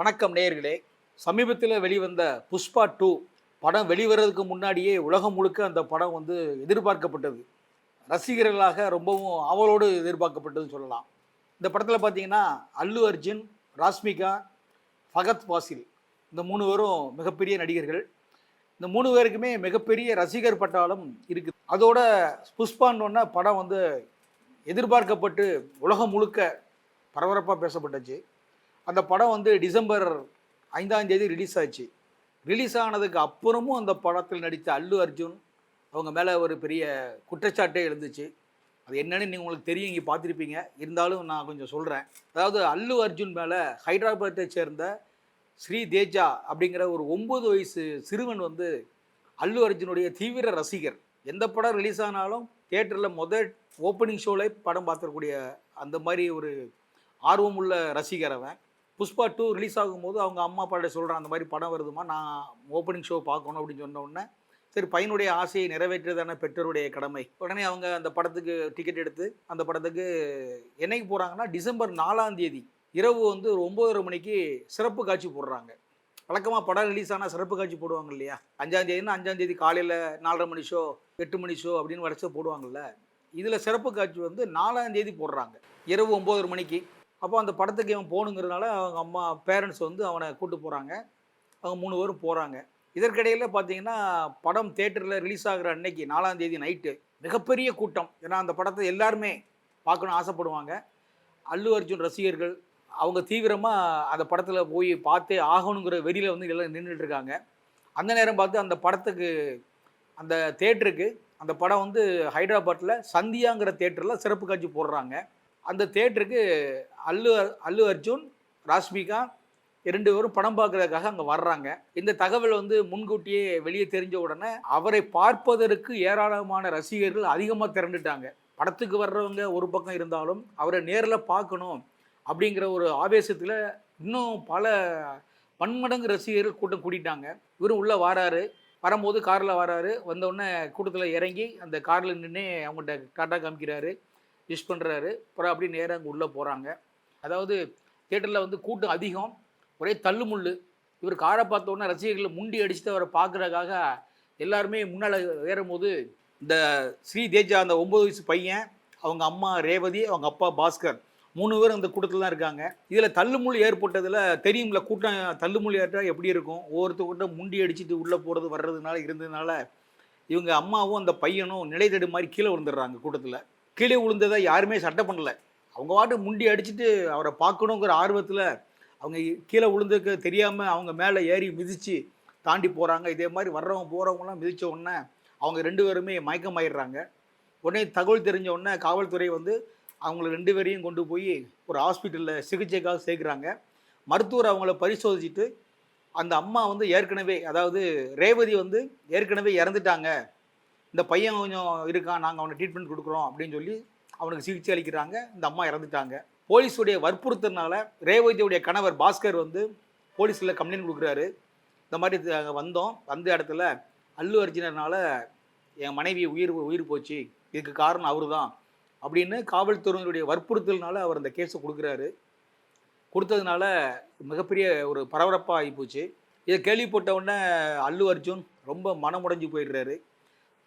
வணக்கம் நேயர்களே. சமீபத்தில் வெளிவந்த புஷ்பா டூ படம் வெளிவரதுக்கு முன்னாடியே உலகம் முழுக்க அந்த படம் வந்து எதிர்பார்க்கப்பட்டது. ரசிகர்களாக ரொம்பவும் ஆவலோடு எதிர்பார்க்கப்பட்டதுன்னு சொல்லலாம். இந்த படத்தில் பார்த்தீங்கன்னா அல்லு அர்ஜுன் ராஸ்மிகா ஃபகத் பாசில் இந்த மூணு பேரும் மிகப்பெரிய நடிகர்கள். இந்த மூணு பேருக்குமே மிகப்பெரிய ரசிகர் பட்டாலும் இருக்குது. அதோட புஷ்பான்னு படம் வந்து எதிர்பார்க்கப்பட்டு உலகம் முழுக்க பரபரப்பாக பேசப்பட்டுச்சு. அந்த படம் வந்து டிசம்பர் ஐந்தாம் தேதி ரிலீஸ் ஆச்சு. ரிலீஸ் ஆனதுக்கு அப்புறமும் அந்த படத்தில் நடித்த அல்லு அர்ஜுன் அவங்க மேலே ஒரு பெரிய குற்றச்சாட்டே எழுந்துச்சு. அது என்னன்னு நீங்கள் உங்களுக்கு தெரியும் இங்கே பார்த்துருப்பீங்க. இருந்தாலும் நான் கொஞ்சம் சொல்கிறேன் அதாவது அல்லு அர்ஜுன் மேலே ஹைதராபாத்தை சேர்ந்த ஸ்ரீ தேஜா அப்படிங்கிற ஒரு ஒம்பது வயசு சிறுவன் வந்து அல்லு அர்ஜுனுடைய தீவிர ரசிகர். எந்த படம் ரிலீஸ் ஆனாலும் தியேட்டரில் முதல் ஓப்பனிங் ஷோவில் படம் பார்த்துக்கூடிய அந்த மாதிரி ஒரு ஆர்வமுள்ள ரசிகர் அவன். புஷ்பா டூ ரிலீஸ் ஆகும்போது அவங்க அம்மா அப்பாட்ட சொல்கிறான் அந்த மாதிரி படம் வருதுமா நான் ஓப்பனிங் ஷோ பார்க்கணும் அப்படின்னு சொன்ன உடனே சரி பையனுடைய ஆசையை நிறைவேற்றுறதான பெற்றோருடைய கடமை. உடனே அவங்க அந்த படத்துக்கு டிக்கெட் எடுத்து அந்த படத்துக்கு என்னைக்கு போகிறாங்கன்னா டிசம்பர் நாலாம் தேதி இரவு வந்து ஒரு ஒம்போதரை மணிக்கு சிறப்பு காட்சி போடுறாங்க. வழக்கமாக படம் ரிலீஸ் ஆனால் சிறப்பு காட்சி போடுவாங்க இல்லையா? அஞ்சாம் தேதினா அஞ்சாம் தேதி காலையில் நாலரை மணி ஷோ எட்டு மணி ஷோ அப்படின்னு வரிசை போடுவாங்கல்ல. இதில் சிறப்பு காட்சி வந்து நாலாம் தேதி போடுறாங்க. இரவு ஒம்போதரை மணிக்கு. அப்போ அந்த படத்துக்கு இவன் போகணுங்கிறதுனால அவங்க அம்மா பேரண்ட்ஸ் வந்து அவனை கூட்டு போகிறாங்க அவங்க மூணு பேரும் போகிறாங்க இதற்கிடையில் பார்த்தீங்கன்னா படம் தேட்டரில் ரிலீஸ் ஆகிற அன்னைக்கு நாலாம் தேதி நைட்டு மிகப்பெரிய கூட்டம். ஏன்னா அந்த படத்தை எல்லாருமே பார்க்கணும் ஆசைப்படுவாங்க. அல்லு அர்ஜுன் ரசிகர்கள் அவங்க தீவிரமாக அந்த படத்தில் போய் பார்த்தே ஆகணுங்கிற வெறியில் வந்து எல்லாம் நின்றுட்டு இருக்காங்க. அந்த நேரம் பார்த்து அந்த படத்துக்கு அந்த தேட்டருக்கு அந்த படம் வந்து ஹைதராபாத்தில் சந்தியாங்கிற தேட்டரில் சிறப்பு காட்சி போடுறாங்க. அந்த தேட்டருக்கு அல்லு அல்லு அர்ஜுன் ராஷ்மிகா இரண்டு பேரும் படம் பார்க்கறதுக்காக அங்கே வர்றாங்க. இந்த தகவல் வந்து முன்கூட்டியே வெளியே தெரிஞ்ச உடனே அவரை பார்ப்பதற்கு ஏராளமான ரசிகர்கள் அதிகமாக திரண்டுட்டாங்க. படத்துக்கு வர்றவங்க ஒரு பக்கம் இருந்தாலும் அவரை நேரில் பார்க்கணும் அப்படிங்கிற ஒரு ஆவேசத்தில் இன்னும் பல பன்மடங்கு ரசிகர்கள் கூட்டம் கூட்டிட்டாங்க இவரும் உள்ளே வாராரு வரும்போது காரில் வராரு வந்தவுடனே கூட்டத்தில் இறங்கி அந்த காரில் நின்று அவங்கள்ட்ட டாட்டா காமிக்கிறாரு. விஷ் பண்ணுறாரு அப்புறம் அப்படியே நேராக அங்கே உள்ளே போகிறாங்க அதாவது தேட்டரில் வந்து கூட்டம் அதிகம். ஒரே தள்ளுமுள்ளு. இவர் காரை பார்த்த உடனே முண்டி அடிச்சுட்டு அவரை பார்க்குறதுக்காக எல்லாருமே முன்னால் ஏறும்போது இந்த ஸ்ரீ தேஜா அந்த ஒம்பது வயசு பையன் அவங்க அம்மா ரேவதி அவங்க அப்பா பாஸ்கர் மூணு பேரும் அந்த கூட்டத்தில் தான் இருக்காங்க. இதில் தள்ளுமுள் ஏற்பட்டதில் தெரியும்ல கூட்டம் தள்ளுமுள் ஏற்றா எப்படி இருக்கும்? ஒவ்வொருத்த முண்டி அடிச்சுட்டு உள்ளே போகிறது வர்றதுனால இருந்ததுனால இவங்க அம்மாவும் அந்த பையனும் நிலை தடு மாதிரி கீழே விழுந்துடுறாங்க கூட்டத்தில். கீழே விழுந்ததை யாருமே சட்டை பண்ணலை. அவங்க பாட்டு முண்டி அடிச்சுட்டு அவரை பார்க்கணுங்கிற ஆர்வத்தில் அவங்க கீழே விழுந்ததுக்கு தெரியாமல் அவங்க மேலே ஏறி மிதித்து தாண்டி போகிறாங்க இதே மாதிரி வர்றவங்க போகிறவங்களாம் மிதித்த உடனே அவங்க ரெண்டு பேருமே மயக்கமாயிடுறாங்க. உடனே தகவல் தெரிஞ்ச உடனே காவல்துறை வந்து அவங்கள ரெண்டு பேரையும் கொண்டு போய் ஒரு ஹாஸ்பிட்டலில் சிகிச்சைக்காக சேர்க்குறாங்க. மருத்துவர் அவங்கள பரிசோதிச்சுட்டு அந்த அம்மா வந்து ஏற்கனவே அதாவது ரேவதி வந்து ஏற்கனவே இறந்துட்டாங்க. இந்த பையன் கொஞ்சம் இருக்கான் நாங்கள் அவனை ட்ரீட்மெண்ட் கொடுக்குறோம் அப்படின்னு சொல்லி அவனுக்கு சிகிச்சை அளிக்கிறாங்க. இந்த அம்மா இறந்துட்டாங்க. போலீஸுடைய வற்புறுத்தினால ரேவதியுடைய கணவர் பாஸ்கர் வந்து போலீஸில் கம்ப்ளைண்ட் கொடுக்குறாரு. இந்த மாதிரி அங்கே வந்தோம். வந்த இடத்துல அல்லு அர்ஜுனனால என் மனைவி உயிர் உயிர் போச்சு. இதுக்கு காரணம் அவரு தான் அப்படின்னு காவல்துறையினுடைய வற்புறுத்தல்னால அவர் அந்த கேஸை கொடுக்குறாரு. கொடுத்ததுனால மிகப்பெரிய ஒரு பரபரப்பாக ஆகிப்போச்சு இதை கேள்விப்பட்ட உடனே அல்லு அர்ஜுன் ரொம்ப மனமுடைஞ்சு போயிடுறாரு.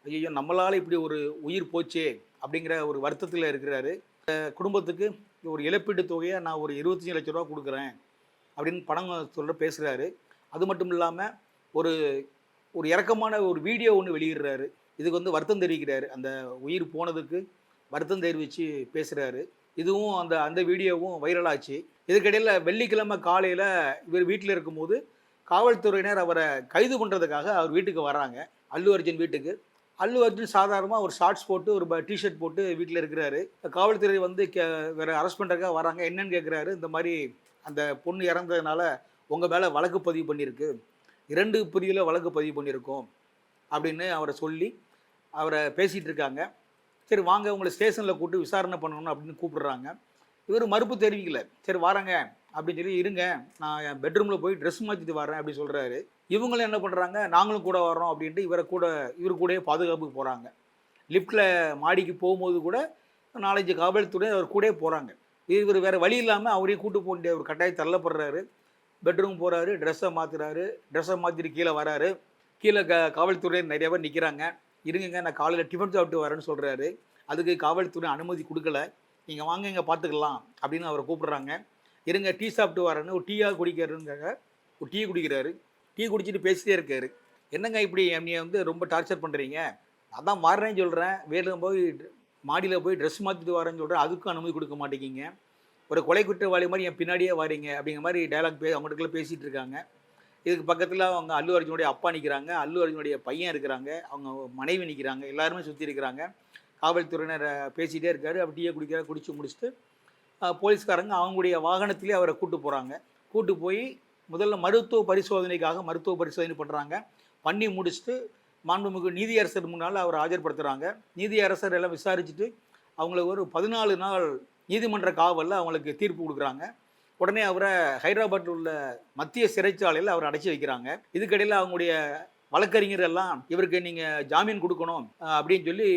ஐயோ நம்மளால் இப்படி ஒரு உயிர் போச்சே அப்படிங்கிற ஒரு வருத்தத்தில் இருக்கிறாரு. குடும்பத்துக்கு ஒரு இழப்பீட்டு தொகையை நான் ஒரு இருபத்தஞ்சி லட்ச ரூபா கொடுக்குறேன் அப்படின்னு பணம் சொல்கிற பேசுகிறாரு அது மட்டும் இல்லாமல் ஒரு ஒரு இறக்கமான ஒரு வீடியோ ஒன்று வெளியிடுறாரு. இதுக்கு வந்து வருத்தம் தெரிவிக்கிறாரு. அந்த உயிர் போனதுக்கு வருத்தம் தெரிவித்து பேசுகிறாரு இதுவும் அந்த அந்த வீடியோவும் வைரலாச்சு இதுக்கிடையில் வெள்ளிக்கிழமை காலையில் இவர் வீட்டில் இருக்கும்போது காவல்துறையினர் அவரை கைது பண்ணுறதுக்காக அவர் வீட்டுக்கு வராங்க. அல்லு அர்ஜுன் வீட்டுக்கு. அல்லு அர்ஜுன் சாதாரணமாக ஒரு ஷார்ட்ஸ் போட்டு ஒரு டிஷர்ட் போட்டு வீட்டில் இருக்கிறாரு. காவல்துறை வந்து கே வேறு அரெஸ்ட் பண்ணுறக்காக வராங்க. என்னன்னு கேட்குறாரு இந்த மாதிரி அந்த பொண்ணு இறந்ததுனால உங்கள் மேலே வழக்கு பதிவு பண்ணியிருக்கு. இரண்டு பிரிவில் வழக்கு பதிவு பண்ணியிருக்கோம் அப்படின்னு அவரை சொல்லி அவரை பேசிகிட்டு இருக்காங்க. சரி வாங்க உங்களை ஸ்டேஷனில் கூப்பிட்டு விசாரணை பண்ணணும் அப்படின்னு கூப்பிடுறாங்க. இவர் மறுப்பு தெரிவிக்கல. சரி வாரேங்க. அப்படின்னு சொல்லி இருங்க நான் என் பெட்ரூமில் போய் ட்ரெஸ் மாற்றிட்டு வரேன் அப்படின்னு சொல்கிறாரு இவங்களும் என்ன பண்ணுறாங்க நாங்களும் கூட வரோம் அப்படின்ட்டு இவரை கூட இவர் கூடயே பாதுகாப்புக்கு போகிறாங்க லிஃப்ட்டில் மாடிக்கு போகும்போது கூட நாலஞ்சு காவல்துறை அவர் கூடயே போகிறாங்க இவர் வேறு வழி இல்லாமல் அவரையும் கூட்டு போக வேண்டிய ஒரு கட்டாயம் தள்ளப்படுறாரு. பெட்ரூம் போகிறாரு ட்ரெஸ்ஸை மாற்றுறாரு ட்ரெஸ்ஸை மாற்றிட்டு கீழே வராரு. கீழே க காவல்துறையினர் நிறைய பேர் நிற்கிறாங்க இருங்கங்க நான் காலையில் டிஃபன் சாப்பிட்டு வரேன்னு சொல்கிறாரு அதுக்கு காவல்துறை அனுமதி கொடுக்கல. நீங்கள் வாங்க இங்கே பார்த்துக்கலாம் அப்படின்னு அவரை கூப்பிடுறாங்க. இருங்க டீ சாப்பிட்டு வரேன்னு ஒரு டீயாக குடிக்கிறதுங்காக ஒரு டீ குடிக்கிறாரு. டீ குடிச்சிட்டு பேசிட்டே இருக்காரு. என்னங்க இப்படி என்னைய வந்து ரொம்ப டார்ச்சர் பண்ணுறீங்க அதான் மாறுறேன்னு சொல்கிறேன் வேலும் போய் மாடியில் போய் ட்ரெஸ் மாற்றிட்டு வரேன்னு சொல்கிறேன் அதுக்கும் அனுமதி கொடுக்க மாட்டேங்கிங்க. ஒரு கொலை குற்றவாளி மாதிரி என் பின்னாடியே வரீங்க அப்படிங்கிற மாதிரி டைலாக் பே அவங்ககிட்ட பேசிகிட்டு இருக்காங்க. இதுக்கு பக்கத்தில் அவங்க அல்லு அர்ஜுனுடைய அப்பா நிற்கிறாங்க அல்லு அர்ஜுனுடைய பையன் இருக்கிறாங்க. அவங்க மனைவி நிற்கிறாங்க எல்லாருமே சுற்றி இருக்கிறாங்க. காவல்துறையினர் பேசிகிட்டே இருக்காரு. அப்படி டீயை குடிக்கிறார் குடிச்சு முடிச்சுட்டு போலீஸ்காரங்க அவங்களுடைய வாகனத்திலே அவரை கூட்டு போகிறாங்க கூட்டு போய் முதல்ல மருத்துவ பரிசோதனைக்காக மருத்துவ பரிசோதனை பண்ணுறாங்க பண்ணி முடிச்சுட்டு மாண்புமிகு நீதியரசர் முன்னால் அவர் ஆஜர்படுத்துகிறாங்க நீதியரசர் எல்லாம் விசாரிச்சுட்டு அவங்களுக்கு ஒரு பதினாலு நாள் நீதிமன்ற காவலில் அவங்களுக்கு தீர்ப்பு கொடுக்குறாங்க. உடனே அவரை ஹைதராபாத்தில் உள்ள மத்திய சிறைச்சாலையில் அவரை அடைச்சி வைக்கிறாங்க. இதுக்கடையில் அவங்களுடைய வழக்கறிஞர் எல்லாம் இவருக்கு நீங்கள் ஜாமீன் கொடுக்கணும் அப்படின்னு சொல்லி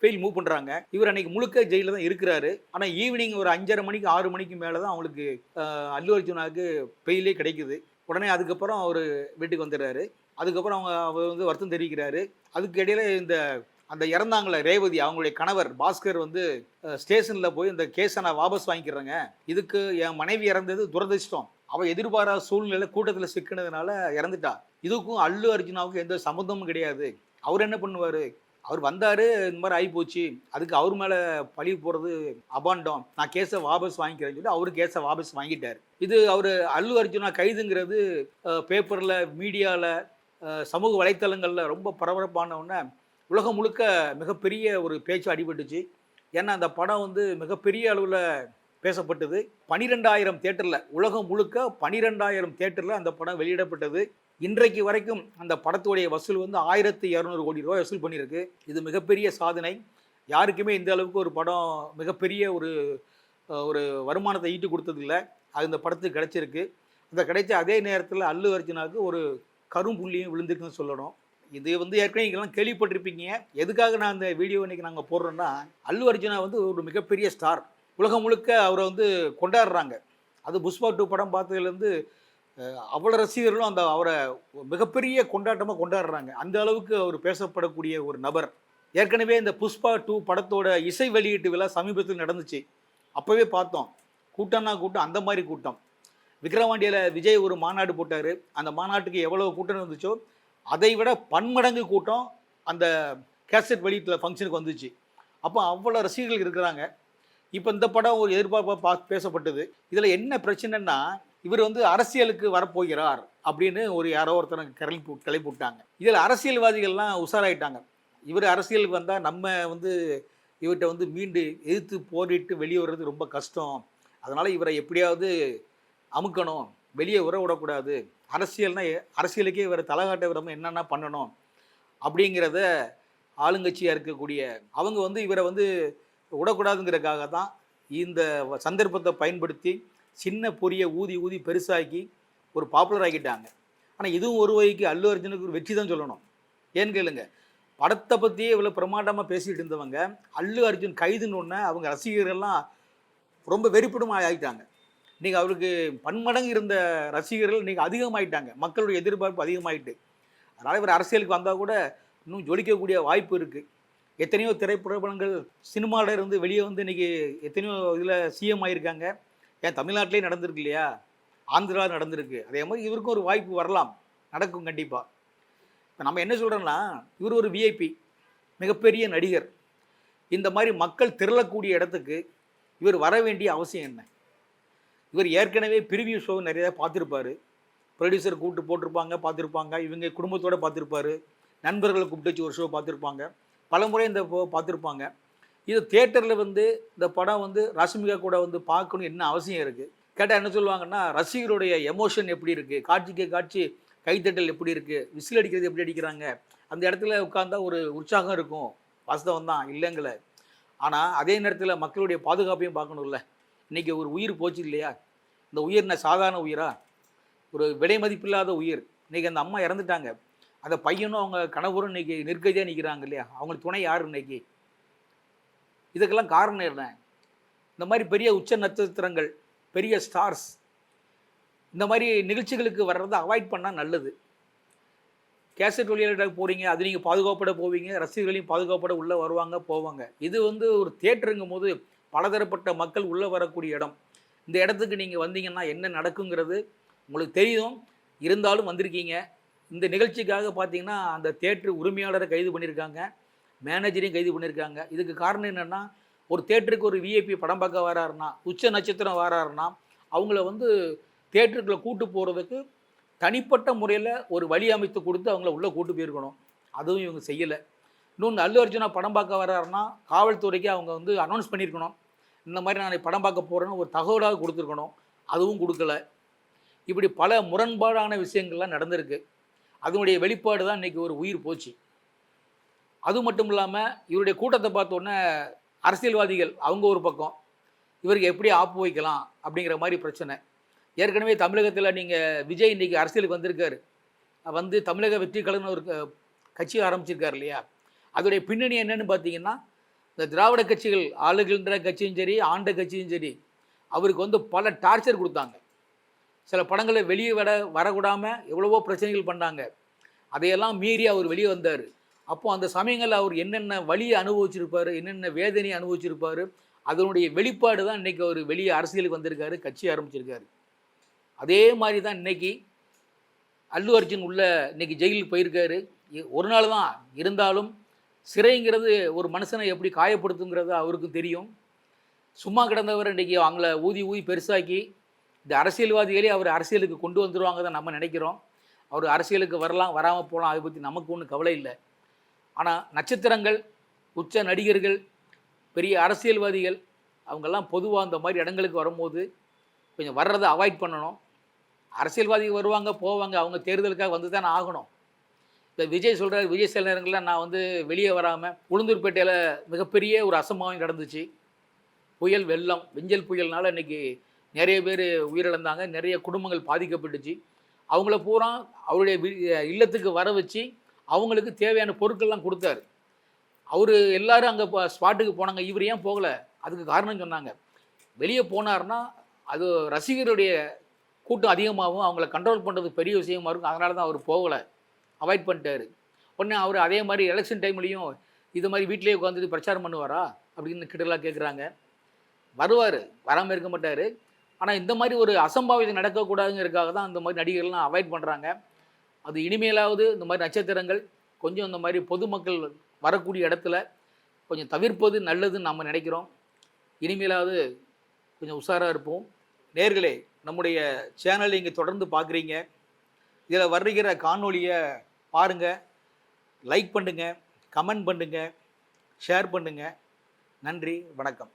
ஃபெயில் மூவ் பண்ணுறாங்க இவர் அன்னைக்கு முழுக்க ஜெயிலில் தான் இருக்கிறாரு. ஆனால் ஈவினிங் ஒரு அஞ்சரை மணிக்கு ஆறு மணிக்கு மேலே தான் அவங்களுக்கு அல்லு அர்ஜுனாவுக்கு பெயிலே கிடைக்குது. உடனே அதுக்கப்புறம் அவர் வீட்டுக்கு வந்துடுறாரு. அதுக்கப்புறம் அவங்க அவர் வந்து வருத்தம் தெரிவிக்கிறாரு. அதுக்கு இடையில இந்த அந்த இறந்தாங்களே ரேவதி அவங்களுடைய கணவர் பாஸ்கர் வந்து ஸ்டேஷனில் போய் இந்த கேஸை நான் வாபஸ் வாங்கிக்கிறேங்க. இதுக்கு என் மனைவி இறந்தது துரதிர்ஷ்டம். அவள் எதிர்பாராத சூழ்நிலை கூட்டத்தில் சிக்கினதுனால இறந்துட்டா. இதுக்கும் அல்லு அர்ஜுனாவுக்கும் எந்த சம்மந்தமும் கிடையாது. அவர் என்ன பண்ணுவார்? அவர் வந்தார் இந்த மாதிரி ஆகிப்போச்சு அதுக்கு அவர் மேலே பழி போகிறது அபாண்டம். நான் கேஸை வாபஸ் வாங்கிக்கிறேன்னு சொல்லி அவர் கேஸை வாபஸ் வாங்கிட்டார். இது அவர் அல்லு அர்ஜுனா கைதுங்கிறது பேப்பரில் மீடியாவில் சமூக வலைத்தளங்களில் ரொம்ப பரபரப்பான உலகம் முழுக்க மிகப்பெரிய ஒரு பேச்சு அடிபட்டுச்சு. ஏன்னா அந்த படம் வந்து மிகப்பெரிய அளவில் பேசப்பட்டது. பனிரெண்டாயிரம் தேட்டரில் உலகம் முழுக்க பனிரெண்டாயிரம் தேட்டரில் அந்த படம் வெளியிடப்பட்டது. இன்றைக்கு வரைக்கும் அந்த படத்துடைய வசூல் வந்து ஆயிரத்தி இரநூறு கோடி ரூபாய் வசூல் பண்ணியிருக்கு. இது மிகப்பெரிய சாதனை. யாருக்குமே இந்த அளவுக்கு ஒரு படம் மிகப்பெரிய ஒரு ஒரு வருமானத்தை ஈட்டு கொடுத்ததில்ல. அது இந்த படத்துக்கு கிடச்சிருக்கு. அந்த கிடைச்ச அதே நேரத்தில் அல்லு அர்ஜுனாவுக்கு ஒரு கரும்புள்ளியும் விழுந்துருக்குன்னு சொல்லணும். இது வந்து ஏற்கனவே நீங்கள்லாம் கேள்விப்பட்டிருப்பீங்க. எதுக்காக நான் அந்த வீடியோ இன்றைக்கி நாங்கள் போடுறோன்னா அல்லு அர்ஜுனா வந்து ஒரு மிகப்பெரிய ஸ்டார். உலகம் முழுக்க அவரை வந்து கொண்டாடுறாங்க. அது புஷ்பா டூ படம் பார்த்ததுலேருந்து அவ்வளோ ரசிகர்களும் அந்த அவரை மிகப்பெரிய கொண்டாட்டமாக கொண்டாடுறாங்க. அந்த அளவுக்கு அவர் பேசப்படக்கூடிய ஒரு நபர். ஏற்கனவே இந்த புஷ்பா டூ படத்தோட இசை வெளியீட்டு விழா சமீபத்தில் நடந்துச்சு. அப்போவே பார்த்தோம். கூட்டம்னா கூட்டம் அந்த மாதிரி கூட்டம். விக்ரவாண்டியில் விஜய் ஒரு மாநாடு போட்டார். அந்த மாநாட்டுக்கு எவ்வளோ கூட்டம் இருந்துச்சோ அதை விட பன்மடங்கு கூட்டம் அந்த கேசட் வெளியீட்டில் ஃபங்க்ஷனுக்கு வந்துச்சு. அப்போ அவ்வளோ ரசிகர்கள் இருக்கிறாங்க. இப்போ இந்த படம் ஒரு எதிர்பார்ப்பாக பா பேசப்பட்டது. இதில் என்ன பிரச்சனைன்னா இவர் வந்து அரசியலுக்கு வரப்போகிறார் அப்படின்னு ஒரு யாரோ ஒருத்தர் கிளப்பி கிளப்பி விட்டாங்க இதில் அரசியல்வாதிகள்லாம் உஷாராயிட்டாங்க. இவர் அரசியலுக்கு வந்தால் நம்ம வந்து இவர்கிட்ட வந்து மீண்டு எதிர்த்து போரிட்டு வெளியே வர்றது ரொம்ப கஷ்டம். அதனால் இவரை எப்படியாவது அமுக்கணும். வெளியே உற விடக்கூடாது. அரசியல்னா அரசியலுக்கே இவரை தலைகாட்ட விடாமல் என்னென்ன பண்ணணும் அப்படிங்கிறத ஆளுங்கட்சியாக இருக்கக்கூடிய அவங்க வந்து இவரை வந்து விடக்கூடாதுங்கிறதுக்காக தான் இந்த சந்தர்ப்பத்தை பயன்படுத்தி சின்ன பொரியை ஊதி ஊதி பெருசாக்கி ஒரு பாப்புலர் ஆக்கிட்டாங்க. ஆனால் இதுவும் ஒரு வகைக்கு அல்லு அர்ஜுனுக்கு ஒரு வெற்றி தான் சொல்லணும். ஏன்னு கேளுங்க படத்தை பற்றியே இவ்வளோ பிரமாண்டமாக பேசிகிட்டு இருந்தவங்க அல்லு அர்ஜுன் கைதுன்னு ஒன்று அவங்க ரசிகர்கள்லாம் ரொம்ப வெறிப்படும் ஆகிட்டாங்க இன்றைக்கி அவருக்கு பன்மடங்கு இருந்த ரசிகர்கள் இன்றைக்கி அதிகமாகிட்டாங்க மக்களுடைய எதிர்பார்ப்பு அதிகமாகிட்டு அதனால் இவர் அரசியலுக்கு வந்தால் கூட இன்னும் ஜொலிக்கக்கூடிய வாய்ப்பு இருக்குது எத்தனையோ திரைப்படங்கள் சினிமாவில் இருந்து வெளியே வந்து இன்றைக்கி எத்தனையோ இதில் சிஎம் ஆகியிருக்காங்க ஏன் தமிழ்நாட்டிலே நடந்திருக்கு இல்லையா? ஆந்திரா நடந்திருக்கு. அதே மாதிரி இவருக்கும் ஒரு வாய்ப்பு வரலாம். நடக்கும் கண்டிப்பாக இப்போ நம்ம என்ன சொல்கிறோன்னா இவர் ஒரு விஐபி மிகப்பெரிய நடிகர். இந்த மாதிரி மக்கள் திரளக்கூடிய இடத்துக்கு இவர் வர வேண்டிய அவசியம் என்ன? இவர் ஏற்கனவே பிரிவியூ ஷோ நிறையா பார்த்துருப்பாரு. ப்ரொடியூசர் கூப்பிட்டு போட்டிருப்பாங்க பார்த்துருப்பாங்க. இவங்க குடும்பத்தோடு பார்த்துருப்பாரு. நண்பர்களை கூப்பிட்டு வச்சு ஒரு ஷோ பார்த்துருப்பாங்க. பலமுறை இந்த பார்த்துருப்பாங்க. இது தேட்டரில் வந்து இந்த படம் வந்து ரஷ்மிகா கூட வந்து பார்க்கணும் என்ன அவசியம் இருக்குது கேட்டால் என்ன சொல்லுவாங்கன்னா ரசிகருடைய எமோஷன் எப்படி இருக்குது காட்சிக்கு காட்சி கைத்தட்டல் எப்படி இருக்குது விசில் அடிக்கிறது எப்படி அடிக்கிறாங்க? அந்த இடத்துல உட்காந்தா ஒரு உற்சாகம் இருக்கும். வாஸ்தவம் தான் இல்லைங்கள. ஆனால் அதே நேரத்தில் மக்களுடைய பாதுகாப்பையும் பார்க்கணும்ல. இன்றைக்கி ஒரு உயிர் போச்சு இல்லையா? இந்த உயிர் என்ன சாதாரண உயிரா? ஒரு விலை மதிப்பில்லாத உயிர். இன்றைக்கி அந்த அம்மா இறந்துட்டாங்க. அந்த பையனும் அவங்க கணவரும் இன்னைக்கு நிற்கதியாக நிற்கிறாங்க இல்லையா? அவங்களுக்கு துணை யார் இன்னைக்கு? இதுக்கெல்லாம் காரணம் என்ன? இந்த மாதிரி பெரிய உச்ச நட்சத்திரங்கள் பெரிய ஸ்டார்ஸ் இந்த மாதிரி நிகழ்ச்சிகளுக்கு வர்றதை அவாய்ட் பண்ணால் நல்லது. கேசட் வழியாக போகிறீங்க அது நீங்கள் பாதுகாப்பட போவீங்க ரசிகர்களையும் பாதுகாப்பட உள்ளே வருவாங்க போவாங்க. இது வந்து ஒரு தேட்டருங்கும் போது பலதரப்பட்ட மக்கள் உள்ளே வரக்கூடிய இடம். இந்த இடத்துக்கு நீங்கள் வந்தீங்கன்னா என்ன நடக்குங்கிறது உங்களுக்கு தெரியும். இருந்தாலும் வந்திருக்கீங்க. இந்த நிகழ்ச்சிக்காக பார்த்தீங்கன்னா அந்த தேட்டர் உரிமையாளரை கைது பண்ணியிருக்காங்க. மேனேஜரையும் கைது பண்ணியிருக்காங்க. இதுக்கு காரணம் என்னென்னா ஒரு தேட்டருக்கு ஒரு விஐபி படம் பார்க்க வராருன்னா உச்ச நட்சத்திரம் வராருன்னா அவங்கள வந்து தேட்டருக்குள்ளே கூட்டு போகிறதுக்கு தனிப்பட்ட முறையில் ஒரு வழி அமைத்து கொடுத்து அவங்கள உள்ளே கூட்டு போயிருக்கணும். அதுவும் இவங்க செய்யலை. இன்னொன்று அல்லு அர்ஜுனா படம் பார்க்க வர்றாருன்னா காவல்துறைக்கு அவங்க வந்து அனௌன்ஸ் பண்ணியிருக்கணும். இந்த மாதிரி நான் படம் பார்க்க போகிறேன்னு ஒரு தகவலாக கொடுத்துருக்கணும். அதுவும் கொடுக்கல. இப்படி பல முரண்பாடான விஷயங்கள்லாம் நடந்திருக்கு. அதனுடைய வெளிப்பாடு தான் இன்றைக்கி ஒரு உயிர் போச்சு. அது மட்டும் இல்லாமல் இவருடைய கூட்டத்தை பார்த்தோன்னே அரசியல்வாதிகள் அவங்க ஒரு பக்கம் இவருக்கு எப்படி ஆப்பு வைக்கலாம் அப்படிங்கிற மாதிரி பிரச்சனை. ஏற்கனவே தமிழகத்தில் நீங்கள் விஜய் இன்றைக்கி அரசியலுக்கு வந்திருக்காரு. வந்து தமிழக வெற்றி கழகம்னு ஒரு கட்சி ஆரம்பிச்சிருக்காரு இல்லையா? அதோடைய பின்னணி என்னன்னு பார்த்தீங்கன்னா இந்த திராவிட கட்சிகள் ஆளுகின்ற கட்சியும் சரி ஆண்ட கட்சியும் சரி அவருக்கு வந்து பல டார்ச்சர் கொடுத்தாங்க. சில படங்களை வெளியே வர வரக்கூடாமல் எவ்வளவோ பிரச்சனைகள் பண்ணாங்க. அதையெல்லாம் மீறி அவர் வெளியே வந்தார். அப்போ அந்த சமயங்களில் அவர் என்னென்ன வழியை அனுபவிச்சிருப்பார் என்னென்ன வேதனையை அனுபவிச்சிருப்பார் அதனுடைய வெளிப்பாடு தான் இன்றைக்கி அவர் வெளியே அரசியலுக்கு வந்திருக்காரு கட்சி ஆரம்பிச்சிருக்காரு. அதே மாதிரி தான் இன்னைக்கு அல்லு அர்ஜுன் உள்ள இன்னைக்கு ஜெயிலுக்கு போயிருக்காரு. இ- ஒரு நாள் தான் இருந்தாலும் சிறைங்கிறது ஒரு மனுஷனை எப்படி காயப்படுத்துங்கிறது அவருக்கும் தெரியும். சும்மா கிடந்தவர் இன்றைக்கி அவங்கள ஊதி ஊதி பெருசாக்கி இந்த அரசியல்வாதிகளே அவர் அரசியலுக்கு கொண்டு வந்துடுவாங்க தான் நம்ம நினைக்கிறோம். அவர் அரசியலுக்கு வரலாம் வராமல் போகலாம் அதை பற்றி நமக்கு ஒன்றும் கவலை இல்லை. ஆனால் நட்சத்திரங்கள் உச்ச நடிகர்கள் பெரிய அரசியல்வாதிகள் அவங்கெல்லாம் பொதுவாக அந்த மாதிரி இடங்களுக்கு வரும்போது கொஞ்சம் வர்றதை அவாய்ட் பண்ணணும். அரசியல்வாதிகள் வருவாங்க போவாங்க அவங்க தேர்தலுக்காக வந்து தானே ஆகணும். இப்போ விஜய் சொல்கிறார் விஜய் சில நேரங்களில் நான் வந்து வெளியே வராமல் உளுந்தூர்பேட்டையில் மிகப்பெரிய ஒரு அசம்பாவம் நடந்துச்சு. புயல் வெள்ளம் வெஞ்சல் புயல்னால இன்னைக்கு நிறைய பேர் உயிரிழந்தாங்க நிறைய குடும்பங்கள் பாதிக்கப்பட்டுச்சு. அவங்கள பூரா அவருடைய வி- இல்லத்துக்கு வர வச்சு அவங்களுக்கு தேவையான பொருட்கள்லாம் கொடுத்தாரு. அவர் எல்லாரும் அங்கே ஸ்பாட்டுக்கு போனாங்க. இவர் ஏன் போகலை? அதுக்கு காரணம் சொன்னாங்க. வெளியே போனார்னா அது ரசிகருடைய கூட்டம் அதிகமாகவும் அவங்கள கண்ட்ரோல் பண்ணுறது பெரிய விஷயமா இருக்கும். அதனால தான் அவர் போகலை. அவாய்ட் பண்ணிட்டாரு. உடனே அவர் அதே மாதிரி எலெக்ஷன் டைம்லேயும் இது மாதிரி வீட்டிலேயே உட்காந்துட்டு பிரச்சாரம் பண்ணுவாரா? அப்படின்னு கிட்டலாம் கேட்குறாங்க வருவார். வராமல் இருக்க மாட்டார். ஆனால் இந்த மாதிரி ஒரு அசம்பாவிதம் நடக்கக்கூடாதுங்கிறதுக்காக தான் இந்த மாதிரி நடிகர்கள்லாம் அவாய்ட் பண்ணுறாங்க அது இனிமேலாவது இந்த மாதிரி நட்சத்திரங்கள் கொஞ்சம் இந்த மாதிரி பொதுமக்கள் வரக்கூடிய இடத்துல கொஞ்சம் தவிர்ப்பது நல்லதுன்னு நம்ம நினைக்கிறோம். இனிமேலாவது கொஞ்சம் உஷாராக இருப்போம். நேர்களே நம்முடைய சேனலை இங்கே தொடர்ந்து பார்க்குறீங்க இதில் வருகிற காணொளியை பாருங்கள் லைக் பண்ணுங்கள் கமெண்ட் பண்ணுங்கள் ஷேர் பண்ணுங்கள் நன்றி வணக்கம்.